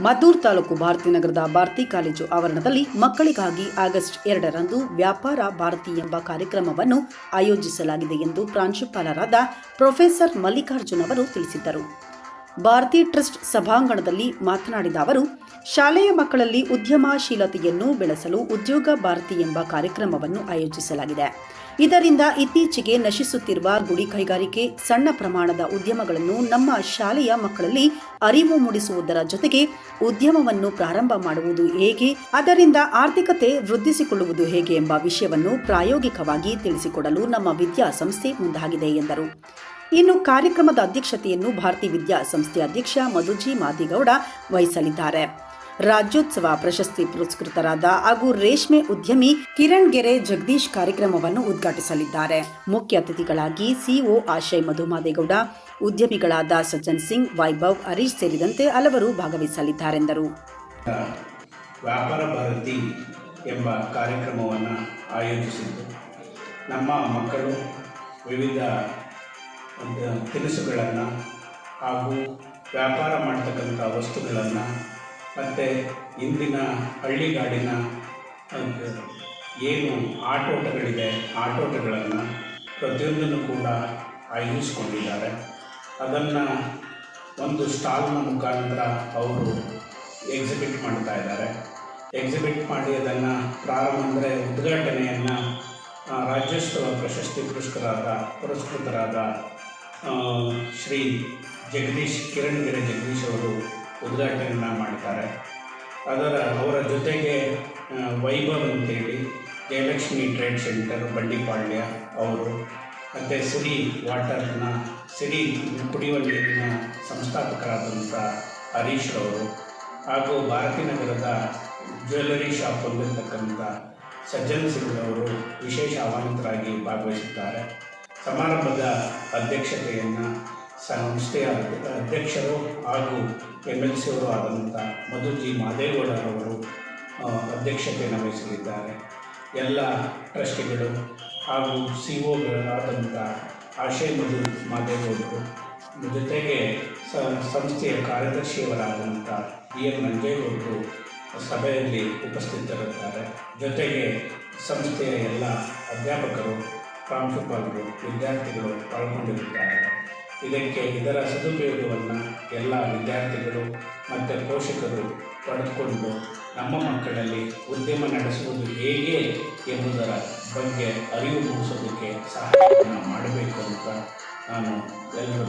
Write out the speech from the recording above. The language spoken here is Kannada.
ಮದ್ದೂರು ತಾಲೂಕು ಭಾರತಿ ನಗರದ ಭಾರತಿ ಕಾಲೇಜು ಆವರಣದಲ್ಲಿ ಮಕ್ಕಳಿಗಾಗಿ ಆಗಸ್ಟ್ ಎರಡರಂದು ವ್ಯಾಪಾರ ಭಾರತಿ ಎಂಬ ಕಾರ್ಯಕ್ರಮವನ್ನು ಆಯೋಜಿಸಲಾಗಿದೆ ಎಂದು ಪ್ರಾಂಶುಪಾಲರಾದ ಪ್ರೊಫೆಸರ್ ಮಲ್ಲಿಕಾರ್ಜುನ್ ಅವರು ತಿಳಿಸಿದ್ದರು. ಭಾರತಿ ಟ್ರಸ್ಟ್ ಸಭಾಂಗಣದಲ್ಲಿ ಮಾತನಾಡಿದ ಅವರು, ಶಾಲೆಯ ಮಕ್ಕಳಲ್ಲಿ ಉದ್ಯಮಶೀಲತೆಯನ್ನು ಬೆಳೆಸಲು ಉದ್ಯೋಗ ಭಾರತಿ ಎಂಬ ಕಾರ್ಯಕ್ರಮವನ್ನು ಆಯೋಜಿಸಲಾಗಿದೆ. ಇದರಿಂದ ಇತ್ತೀಚೆಗೆ ನಶಿಸುತ್ತಿರುವ ಗುಡಿ ಕೈಗಾರಿಕೆ, ಸಣ್ಣ ಪ್ರಮಾಣದ ಉದ್ಯಮಗಳನ್ನು ನಮ್ಮ ಶಾಲೆಯ ಮಕ್ಕಳಲ್ಲಿ ಅರಿವು ಮೂಡಿಸುವುದರ ಜೊತೆಗೆ ಉದ್ಯಮವನ್ನು ಪ್ರಾರಂಭ ಮಾಡುವುದು ಹೇಗೆ, ಅದರಿಂದ ಆರ್ಥಿಕತೆ ವೃದ್ಧಿಸಿಕೊಳ್ಳುವುದು ಹೇಗೆ ಎಂಬ ವಿಷಯವನ್ನು ಪ್ರಾಯೋಗಿಕವಾಗಿ ತಿಳಿಸಿಕೊಡಲು ನಮ್ಮ ವಿದ್ಯಾಸಂಸ್ಥೆ ಮುಂದಾಗಿದೆ ಎಂದರು. ಇನ್ನು ಕಾರ್ಯಕ್ರಮದ ಅಧ್ಯಕ್ಷತೆಯನ್ನು ಭಾರತಿ ವಿದ್ಯಾಸಂಸ್ಥೆ ಅಧ್ಯಕ್ಷ ಮಧುಜಿ ಮಾದಿಗೌಡ ವಹಿಸಲಿದ್ದಾರೆ. ರಾಜ್ಯೋತ್ಸವ ಪ್ರಶಸ್ತಿ ಪುರಸ್ಕೃತರಾದ ಹಾಗೂ ರೇಷ್ಮೆ ಉದ್ಯಮಿ ಕಿರಣ್ ಗೆರೆ ಜಗದೀಶ್ ಕಾರ್ಯಕ್ರಮವನ್ನು ಉದ್ಘಾಟಿಸಲಿದ್ದಾರೆ. ಮುಖ್ಯ ಅತಿಥಿಗಳಾಗಿ ಸಿಒ ಆಶಯ್ ಮಧುಮಾದೇಗೌಡ ಉದ್ಯಮಿಗಳಾದ ಸಜ್ಜನ್ ಸಿಂಗ್, ವೈಭವ್, ಹರೀಶ್ ಸೇರಿದಂತೆ ಹಲವರು ಭಾಗವಹಿಸಲಿದ್ದಾರೆಂದರು. ವ್ಯಾಪಾರ ಭಾರತಿ ಎಂಬ ಕಾರ್ಯಕ್ರಮವನ್ನು ಆಯೋಜಿಸಿದ್ದು. ನಮ್ಮ ಮಕ್ಕಳು ವಿವಿಧ ತಿನಿಸುಗಳನ್ನು ಹಾಗೂ ವ್ಯಾಪಾರ ಮಾಡ್ತಕ್ಕಂಥ ವಸ್ತುಗಳನ್ನು ಮತ್ತು ಇಂದಿನ ಹಳ್ಳಿಗಾಡಿನ ಏನು ಆಟೋಟಗಳಿದೆ ಆಟೋಟಗಳನ್ನು ಪ್ರತಿಯೊಂದನ್ನು ಕೂಡ ಆಯೋಜಿಸಿಕೊಂಡಿದ್ದಾರೆ. ಅದನ್ನು ಒಂದು ಸ್ಟಾಲ್ನ ಮುಖಾಂತರ ಅವರು ಎಕ್ಸಿಬಿಟ್ ಮಾಡ್ತಾ ಇದ್ದಾರೆ. ಎಕ್ಸಿಬಿಟ್ ಮಾಡಿ ಅದನ್ನು ಪ್ರಾರಂಭ ಅಂದರೆ ಉದ್ಘಾಟನೆಯನ್ನು ರಾಜ್ಯೋತ್ಸವ ಪ್ರಶಸ್ತಿ ಪುರಸ್ಕೃತರಾದ ಆ, ಶ್ರೀ ಜಗದೀಶ್, ಕಿರಣ್ಗೆರೆ ಜಗದೀಶ್ ಅವರು ಉದ್ಘಾಟನೆಯನ್ನು ಮಾಡ್ತಾರೆ ಅದರ, ಅವರ ಜೊತೆಗೆ ವೈಭವ್ ಅಂತೇಳಿ ಜಯಲಕ್ಷ್ಮಿ ಟ್ರೇಡ್ ಸೆಂಟರ್, ಬಂಡಿಪಾಳ್ಯ ಅವರು, ಮತ್ತು ಸಿರಿ ವಾಟರ್ನ ಸಿರಿ ಕುಡಿಯುವ ನೀರಿನ ಸಂಸ್ಥಾಪಕರಾದಂಥ ಹರೀಶ್ ಅವರು, ಹಾಗೂ ಭಾರತಿ ನಗರದ ಜ್ಯುವೆಲ್ಲರಿ ಶಾಪ್ ಹೊಂದಿರತಕ್ಕಂಥ ಸಜ್ಜನ್ ಸಿಂಗ್ ಅವರು ವಿಶೇಷ ಆಹ್ವಾನಿತರಾಗಿ ಭಾಗವಹಿಸುತ್ತಾರೆ ಸಮಾರಂಭದ ಅಧ್ಯಕ್ಷತೆಯನ್ನು ಸಂಸ್ಥೆಯ ಅಧ್ಯಕ್ಷರು ಹಾಗೂ ಎಂ ಎಲ್ ಸಿ ಅವರು ಆದಂಥ ಮಧುಜಿ ಮಾದೇಗೌಡರವರು ಆ, ಅಧ್ಯಕ್ಷತೆಯನ್ನು ವಹಿಸಲಿದ್ದಾರೆ. ಎಲ್ಲ ಟ್ರಸ್ಟಿಗಳು ಹಾಗೂ ಸಿ ಒಗಳಾದಂಥ ಆಶಯ ಮಧು ಮಾದೇಗೌಡರು ಜೊತೆಗೆ ಸಂಸ್ಥೆಯ ಕಾರ್ಯದರ್ಶಿಯವರಾದಂಥ ಬಿ ಎಂ ನಂಜೇಗೌಡರು ಸಭೆಯಲ್ಲಿ ಉಪಸ್ಥಿತರಿದ್ದಾರೆ. ಜೊತೆಗೆ ಸಂಸ್ಥೆಯ ಎಲ್ಲ ಅಧ್ಯಾಪಕರು ಪ್ರಾಂಶುಪಾಲರು ವಿದ್ಯಾರ್ಥಿಗಳು ಪಾಲ್ಗೊಂಡಿರುತ್ತಾರೆ ಇದಕ್ಕೆ ಇದರ ಸದುಪಯೋಗವನ್ನು ಎಲ್ಲ ವಿದ್ಯಾರ್ಥಿಗಳು ಮತ್ತು ಪೋಷಕರು ಪಡೆದುಕೊಂಡು ನಮ್ಮ ಮಕ್ಕಳಲ್ಲಿ ಉದ್ಯಮ ನಡೆಸುವುದು ಹೇಗೆ ಎಂಬುದರ ಬಗ್ಗೆ ಅರಿವು ಮೂಡಿಸೋದಕ್ಕೆ ಸಹಾಯವನ್ನು ಮಾಡಬೇಕು ಅಂತ ನಾನು ಎಲ್ಲರಿಗೂ